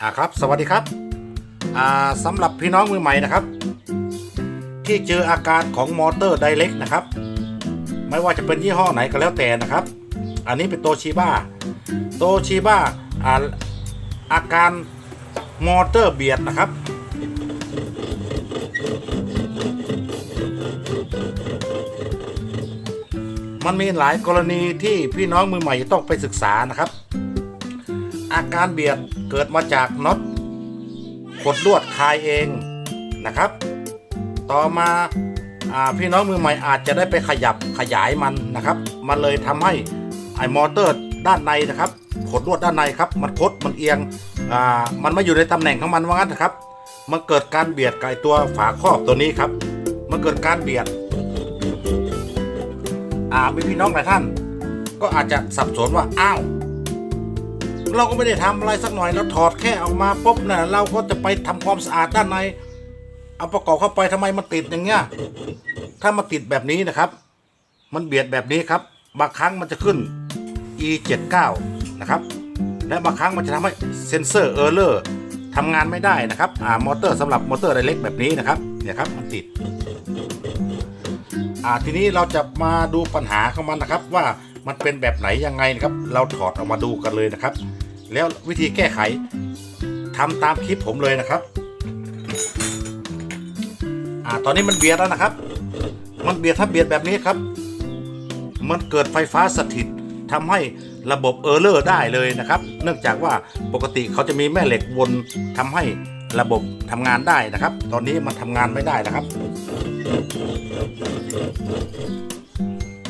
อ่าครับ สวัสดีครับอ่าสำหรับพี่น้องมือใหม่นะครับ ที่เจออาการของมอเตอร์ไดเ c กนะครับ ไม่ว่าจะเป็นยี่ห้อไหนก็แล้วแต่นะครับ อันนี้เป็นโตชิบ้าโตชิบ้าอ่าอาการมอเตอร์เบียดนะครับมันมีหลายกรณีที่พี่น้องมือใหม่จะต้องไปศึกษานะครับ อาการเบียด เกิดมาจากน็อตขดลวดคายเองนะครับ ต่อมาอพี่น้องมือใหม่อาจจะได้ไปขยับขยายมันนะครับ มันเลยทำให้ไอ้มอเตอร์ด้านในนะครับขดลวดด้านในครับ มันคดมันเอียงมันไม่อยู่ในตำแหน่งของมันว่างั้นนะครับ มันเกิดการเบียดกับไอตัวฝาครอบตัวนี้ครับ มันเกิดการเบียดอ่ามีพี่น้องหลายท่าน ก็อาจจะสับสนว่าอ้าว เราก็ไม่ได้ทำอะไรสักหน่อยเราถอดแค่ออกมาปุ๊บนะเราก็จะไปทำความสะอาดด้านใน เอาประกอบเข้าไปทำไมมันติดอย่างเงี้ยถ้ามาติดแบบนี้นะครับ มันเบียดแบบนี้ครับ บางครั้งมันจะขึ้น e 7 9นะครับ และบางครั้งมันจะทำให้เซนเซอร์เออร์เลอร์ทำงานไม่ได้นะครับอ่ามอเตอร์สำหรับมอเตอร์ไดเล็กแบบนี้นะครับเนี่ยครับมันติดอ่าทีนี้เราจะมาดูปัญหาของมันนะครับว่ามันเป็นแบบไหนยังไงนะครับ เราถอดออกมาดูกันเลยนะครับ แล้ววิธีแก้ไขทำตามคลิปผมเลยนะครับอ่าตอนนี้มันเบียดแล้วนะครับ มันเบียดถ้าเบียดแบบนี้ครับ มันเกิดไฟฟ้าสถิตทำให้ระบบเออร์เลอร์ได้เลยนะครับ เนื่องจากว่าปกติเขาจะมีแม่เหล็กวนทำให้ระบบทำงานได้นะครับ ตอนนี้มันทำงานไม่ได้นะครับ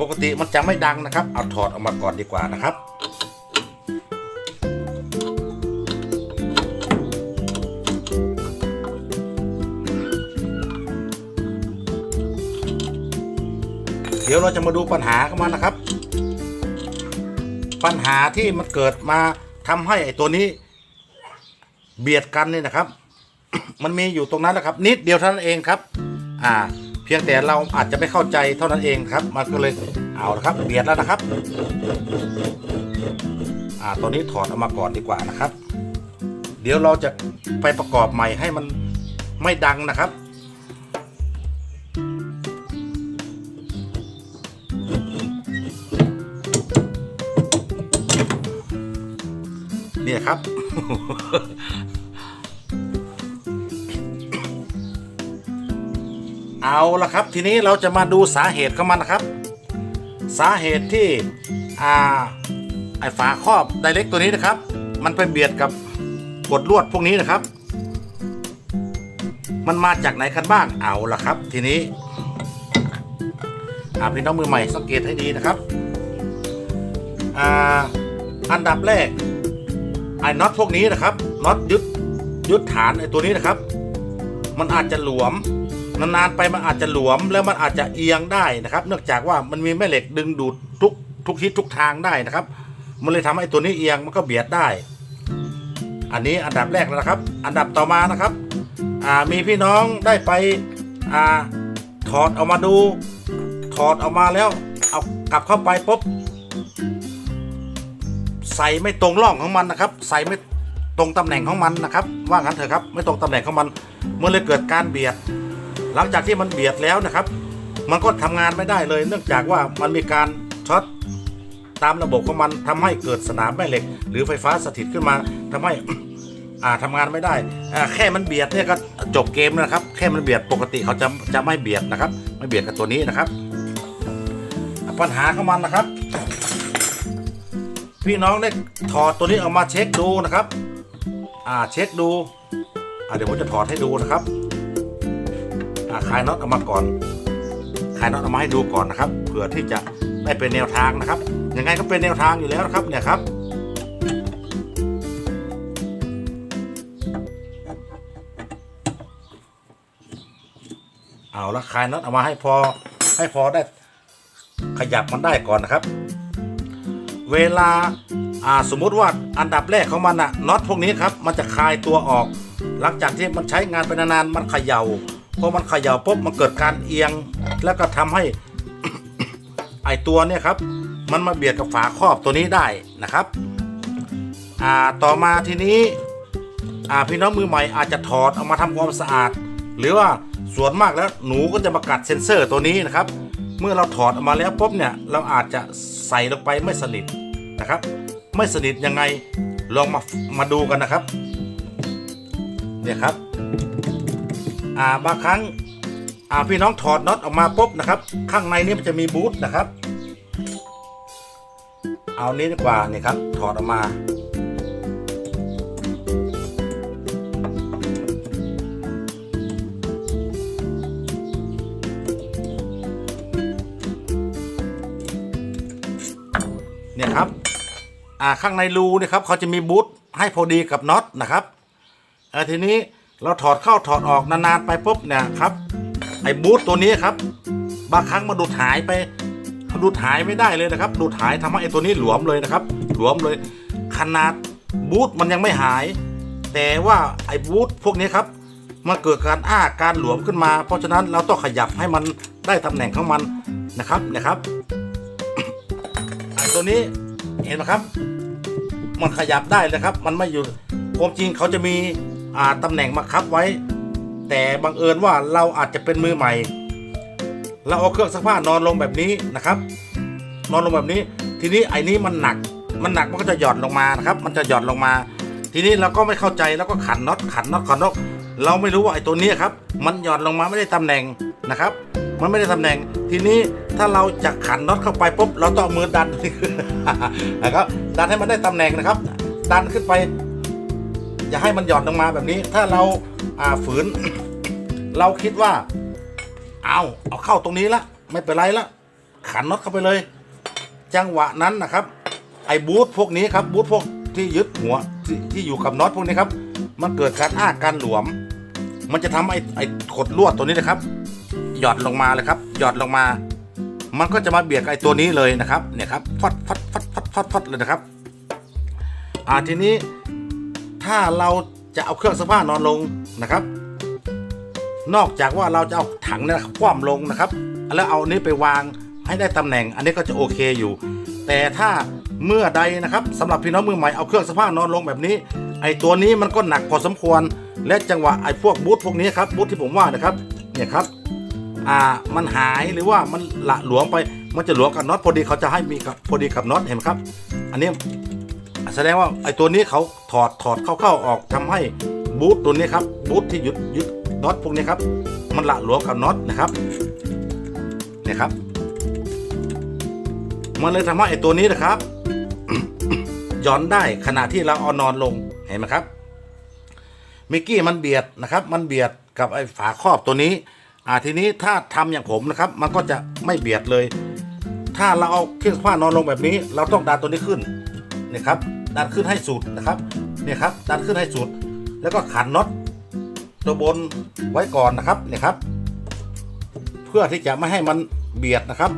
ปกติมันจะไม่ดังนะครับ เอาถอดออกมาก่อนดีกว่านะครับ ดี๋ยวเราจะมาดูปัญหาของมันนะครับ ปัญหาที่มันเกิดมาทำให้ไอ้ตัวนี้ เบียดกันนี่นะครับ มันมีอยู่ตรงนั้นนะครับ นิดเดียวเท่านั้นเองครับ อ่า เพียงแต่เราอาจจะไม่เข้าใจเท่านั้นเองครับ มันก็เลยเอาละครับ เบียดแล้วนะครับ อ่า ตัวนี้ถอดออกมาก่อนดีกว่านะครับ เดี๋ยวเราจะไปประกอบใหม่ให้มันไม่ดังนะครับ ครับ เอาละครับ ทีนี้เราจะมาดูสาเหตุของมันนะครับ สาเหตุที่อ่าไอฝาครอบไดเล็กตัวนี้นะครับ มันไปเบียดกับกดลวดพวกนี้นะครับ มันมาจากไหนกันบ้างเอาละครับ ทีนี้อาพี่น้องมือใหม่สังเกตให้ดีนะครับ อ่าอันดับแรก ไอ้น็อตพวกนี้นะครับน็อตยึดยึดฐานไอ้ตัวนี้นะครับ มันอาจจะหลวมนานๆไปมันอาจจะหลวมแล้วมันอาจจะเอียงได้นะครับ เนื่องจากว่ามันมีแม่เหล็กดึงดูดทุกทุกทิศทุกทางได้นะครับ มันเลยทำให้ตัวนี้เอียงมันก็เบียดได้ อันนี้อันดับแรกนะครับ อันดับต่อมานะครับอ่ามีพี่น้องได้ไปอ่าถอดออกมาดู ถอดออกมาแล้ว เอากลับเข้าไปปุ๊บ ใส่ไม่ตรงร่องของมันนะครับ ใส่ไม่ตรงตำแหน่งของมันนะครับ ว่างั้นเถอะครับ ไม่ตรงตำแหน่งของมันเมื่อเลยเกิดการเบียด หลังจากที่มันเบียดแล้วนะครับ มันก็ทำงานไม่ได้เลย เนื่องจากว่ามันมีการช็อตตามระบบของมันทำให้เกิดสนามแม่เหล็ก หรือไฟฟ้าสถิตขึ้นมาทำให้อ่าทำงานไม่ได้แค่มันเบียดเนี่ยก็จบเกมนะครับ แค่มันเบียดปกติเขาจะจะไม่เบียดนะครับ ไม่เบียดกับตัวนี้นะครับ ปัญหาของมันนะครับ พี่น้องได้ถอดตัวนี้ออกมาเช็คดูนะครับ อ่าเช็คดู อ่าเดี๋ยวผมจะถอดให้ดูนะครับ อ่าคลายน็อตออกมาก่อนคลายน็อตออกมาให้ดูก่อนนะครับเผื่อที่จะได้เป็นแนวทางนะครับ ยังไงก็เป็นแนวทางอยู่แล้วนะครับเนี่ยครับเอาละคลายน็อตออกมาให้พอให้พอได้ขยับมันได้ก่อนนะครับ เวลาอ่าสมมุติว่าอันดับแรกของมันอะน็อตพวกนี้ครับมันจะคลายตัวออก หลังจากที่มันใช้งานไปนานๆมันเขยา่าพอมันเขย่าปุ๊บมันเกิดการเอียง แล้วก็ทำให้ไอตัวเนี่ยครับ มันมาเบียดกับฝาครอบตัวนี้ได้นะครับอ่าต่อมาทีนี้อ่าพี่น้องมือใหม่อาจจะถอดเอามาทำความสะอาด หรือว่าส่วนมากแล้วหนูก็จะมากัดเซ็นเซอร์ตัวนี้นะครับ เมื่อเราถอดออกมาแล้วปุ๊บเนี่ยเราอาจจะใส่ลงไปไม่สนิทนะครับ ไม่สนิทยังไงลองมามาดูกันนะครับเนี่ยครับอ่าบางครั้งอ่าพี่น้องถอดน็อตออกมาปุ๊บนะครับ ข้างในนี้มันจะมีบูทนะครับ เอานี้ดีกว่านี่ครับถอดออกมา อ่าข้างในรูเนี่ยครับเขาจะมีบูทให้พอดีกับน็อตนะครับเออทีนี้เราถอดเข้าถอดออกนานๆไปปุ๊บเนี่ยครับไอ้บูทตัวนี้ครับ บางครั้งมาดูดหายไปดูดหายไม่ได้เลยนะครับดูดหายทำให้ไอ้ตัวนี้หลวมเลยนะครับ หลวมเลยขนาดบูทมันยังไม่หาย แต่ว่าไอ้บูทพวกนี้ครับมันเกิดการอ้าการหลวมขึ้นมา เพราะฉะนั้นเราต้องขยับให้มันได้ตำแหน่งของมันนะครับนะครับไอ้ตัวนี้ เห็นไหมครับ มันขยับได้เลยครับ มันไม่อยู่ความจริงเขาจะมีอ่าตำแหน่งมาคับไว้ แต่บังเอิญว่าเราอาจจะเป็นมือใหม่ เราเอาเครื่องซักผ้านอนลงแบบนี้นะครับ นอนลงแบบนี้ ทีนี้ไอ้นี้มันหนัก มันหนักมันก็จะหย่อนลงมานะครับ มันจะหย่อนลงมา ทีนี้เราก็ไม่เข้าใจแล้วก็ขันน็อตขันน็อตขันน็อตเราไม่รู้ว่าไอ้ตัวนี้ครับ มันหย่อนลงมาไม่ได้ตำแหน่งนะครับ มันไม่ได้ตำแหน่ง ทีนี้ถ้าเราจะขันน็อตเข้าไปปุ๊บเราต้องเอามือดันนะครับดันให้มันได้ตำแหน่งนะครับ ดันขึ้นไป อย่าให้มันหย่อนลงมาแบบนี้ ถ้าเราอ่าฝืน เราคิดว่า เอาเอาเข้าตรงนี้ละไม่เป็นไรละขันน็อตเข้าไปเลย จังหวะนั้นนะครับ ไอ้บูทพวกนี้ครับบูทพวกที่ยึดหัวที่ที่อยู่กับน็อตพวกนี้ครับ มันเกิดการอ้าการหลวม มันจะทำให้ไอ้ขดลวดตัวนี้นะครับ หยอนลงมาเลยครับ หยอนลงมา มันก็จะมาเบียดไอ้ตัวนี้เลยนะครับเนี่ยครับฟัดฟัดฟัดฟัดฟัดฟัดเลยนะครับ อ่าทีนี้ถ้าเราจะเอาเครื่องซักผ้านอนลงนะครับ นอกจากว่าเราจะเอาถังเนี่ยคว่ำลงนะครับ แล้วเอานี้ไปวางให้ได้ตำแหน่ง อันนี้ก็จะโอเคอยู่ แต่ถ้าเมื่อใดนะครับสำหรับพี่น้องมือใหม่เอาเครื่องซักผ้านอนลงแบบนี้ ไอ้ตัวนี้มันก็หนักพอสมควร และจังหวะไอ้พวกบูทพวกนี้ครับบูทที่ผมว่านะครับเนี่ยครับ อ่ามันหายหรือว่ามันละหลวมไป มันจะหลวมกับน็อตพอดีเขาจะให้มีกับพอดีกับน็อตเห็นไหมครับ อันนี้แสดงว่าไอ้ตัวนี้เขาถอดถอดเข้าๆออกทำให้บูทตัวนี้ครับบูทที่ยึดยึดน็อตพวกนี้ครับ มันละหลวมกับน็อตนะครับเนี่ยครับ มันเลยทำให้ไอ้ตัวนี้นะครับย้อนได้ขณะที่เราเอานอนลงเห็นไหมครับมิกกี้มันเบียดนะครับ มันเบียดกับไอ้ฝาครอบตัวนี้ อ่าทีนี้ถ้าทำอย่างผมนะครับ มันก็จะไม่เบียดเลย ถ้าเราเอาเครื่องผ้านอนลงแบบนี้ เราต้องดันตัวนี้ขึ้นนี่ครับดันขึ้นให้สุดนะครับเนี่ยครับดันขึ้นให้สุด แล้วก็ขันน็อตตัวบนไว้ก่อนนะครับเนี่ยครับ เพื่อที่จะไม่ให้มันเบียดนะครับ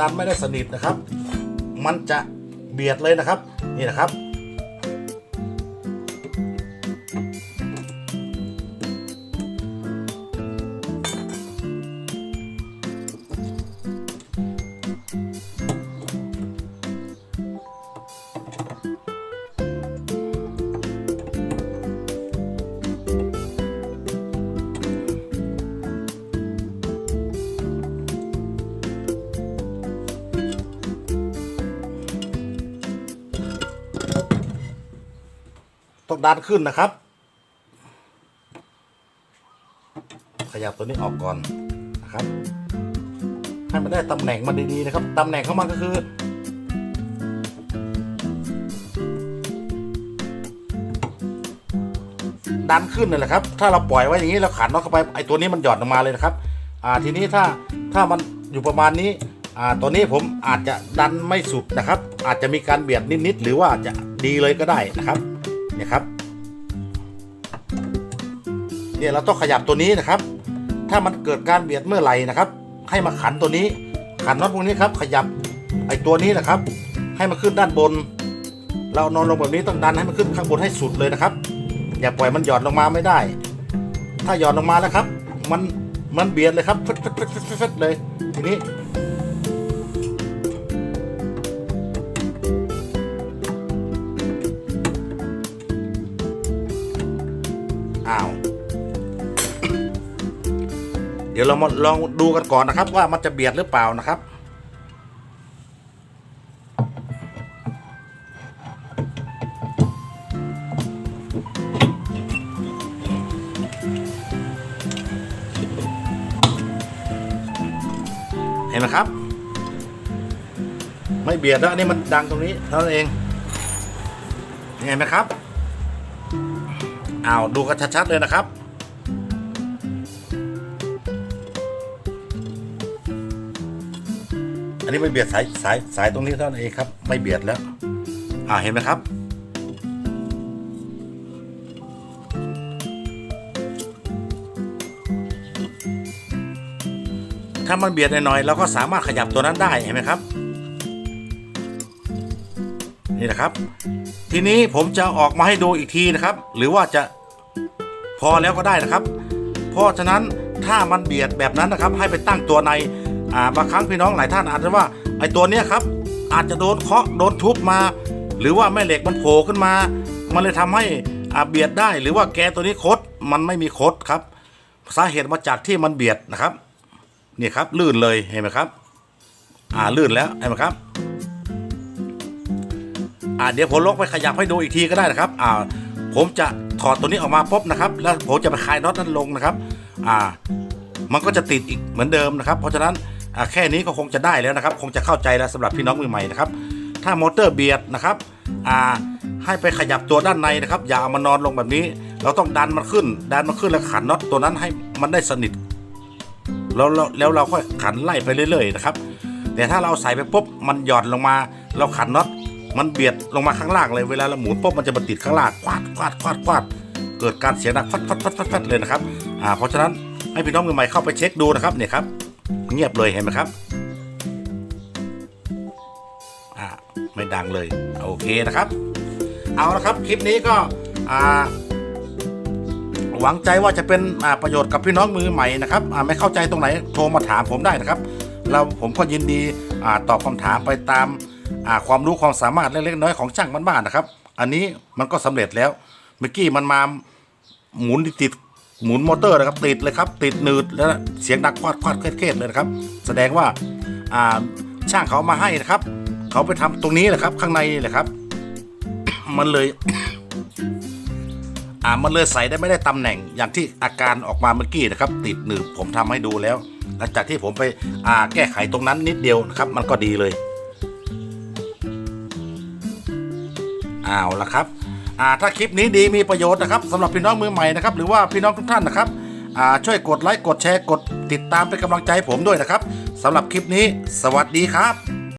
ดันไม่ได้สนิทนะครับ มันจะเบียดเลยนะครับ นี่นะครับ ต้องดันขึ้นนะครับ ขยับตัวนี้ออกก่อนนะครับ ให้มันได้ตำแหน่งมันดีๆนะครับตำแหน่งของมันก็คือดันขึ้นนั่แหละครับ ถ้าเราปล่อยไว้อย่างนี้แล้วขันน็อตเข้าไปไอ้ตัวนี้มันหย่อนออกมาเลยนะครับ อ่าทีนี้ถ้าถ้ามันอยู่ประมาณนี้ อ่าตัวนี้ผมอาจจะดันไม่สุดนะครับ อาจจะมีการเบียดนิดๆหรือว่าจะดีเลยก็ได้นะครับ เนี่ยครับเนี่ยเราต้องขยับตัวนี้นะครับ ถ้ามันเกิดการเบียดเมื่อไหร่นะครับ ให้มาขันตัวนี้ ขันน็อตพวกนี้ครับ ขยับไอ้ตัวนี้นะครับ ให้มันขึ้นด้านบน เรานอนลงแบบนี้ต้องดันให้มันขึ้นข้างบนให้สุดเลยนะครับ อย่าปล่อยมันหย่อนลงมาไม่ได้ ถ้าหย่อนลงมาแล้วครับ มันมันเบียดเลยครับฟึดฟึดฟึดฟึดฟึดฟึดเลยทีนี้ ดี๋ยวเรามาลองดูกันก่อนนะครับ ว่ามันจะเบียดหรือเปล่านะครับเห็นไหมครับ ไม่เบียดแล้วอันนี้มันดังตรงนี้เท่านั้นเองเห็นไหมครับอ้าวดูกันชัดๆเลยนะครับ นนี้ไม่เบียดสายสายสายตรงนี้เท่านั้นเองครับ ไม่เบียดแล้ว อ่าเห็นไหมครับ ถ้ามันเบียดหน่อยๆเราก็สามารถขยับตัวนั้นได้เห็นไหมครับ นี่นะครับ ทีนี้ผมจะออกมาให้ดูอีกทีนะครับ หรือว่าจะพอแล้วก็ได้นะครับ เพราะฉะนั้นถ้ามันเบียดแบบนั้นนะครับ ให้ไปตั้งตัวใน อ่าบางครั้งพี่น้องหลายท่านอาจจะว่าไอ้ตัวเนี้ยครับอาจจะโดนเคาะโดนทุบมา หรือว่าแม่เหล็กมันโผล่ขึ้นมา มันเลยทำให้อาเบียดได้ หรือว่าแกตัวนี้คดมันไม่มีคดครับ สาเหตุมาจากที่มันเบียดนะครับนี่ครับลื่นเลยเห็นไหมครับ อ่าลื่นแล้วเห็นไหมครับอ่าเดี๋ยวผมลงไปขยับให้ดูอีกทีก็ได้นะครับอ่าผมจะถอดตัวนี้ออกมาปุ๊บนะครับ แล้วผมจะไปคลายน็อตนั้นลงนะครับ อ่า มันก็จะติดอีกเหมือนเดิมนะครับ เพราะฉะนั้น แค่นี้ก็คงจะได้แล้วนะครับ คงจะเข้าใจแล้วสำหรับพี่น้องมือใหม่นะครับ ถ้ามอเตอร์เบียดนะครับอ่าให้ไปขยับตัวด้านในนะครับ อย่าเอามานอนลงแบบนี้ เราต้องดันมันขึ้น ดันมันขึ้นแล้วขันน็อตตัวนั้นให้มันได้สนิทแล้วแล้วแล้วเราค่อยขันไล่ไปเรื่อยๆนะครับ แต่ถ้าเราใส่ไปปุ๊บมันหย่อนลงมา เราขันน็อตมันเบียดลงมาข้างล่างเลยเวลาเราหมุนปุ๊บมันจะมาติดข้างล่างควาดควาดควาดควาดเกิดการเสียงดังฟัดฟัดฟัดฟัดฟัดเลยนะครับ อ่าเพราะฉะนั้นให้พี่น้องมือใหม่เข้าไปเช็คดูนะครับเนี่ยครับ เงียบเลยเห็นไหมครับอ่าไม่ดังเลย โอเคนะครับ เอาละครับ คลิปนี้ก็อ่าหวังใจว่าจะเป็นอ่าประโยชน์กับพี่น้องมือใหม่นะครับอ่าไม่เข้าใจตรงไหนโทรมาถามผมได้นะครับ เราผมก็ยินดีอ่าตอบคำถามไปตามอ่าความรู้ความสามารถเล็กๆน้อยของช่างบ้านๆนะครับ อันนี้มันก็สำเร็จแล้วเมื่อกี้มันมาหมุนติด หมุนมอเตอร์นะครับติดเลยครับติดหนืดแล้วเสียงดังควาดควาดเครียดๆเลยนะครับ แสดงว่าอ่าช่างเขามาให้นะครับ เขาไปทำตรงนี้แหละครับ ข้างในแหละครับ มันเลย อ่ามันเลยใส่ได้ไม่ได้ตำแหน่ง อย่างที่อาการออกมาเมื่อกี้นะครับ ติดหนึบผมทำให้ดูแล้ว หลังจากที่ผมไปอ่าแก้ไขตรงนั้นนิดเดียวนะครับ มันก็ดีเลยเอาละครับ อ่าถ้าคลิปนี้ดีมีประโยชน์นะครับสำหรับพี่น้องมือใหม่นะครับหรือว่าพี่น้องทุกท่านนะครับอ่าช่วยกดไลค์กดแชร์กดติดตามเป็นกำลังใจให้ผมด้วยนะครับสำหรับคลิปนี้ สวัสดีครับ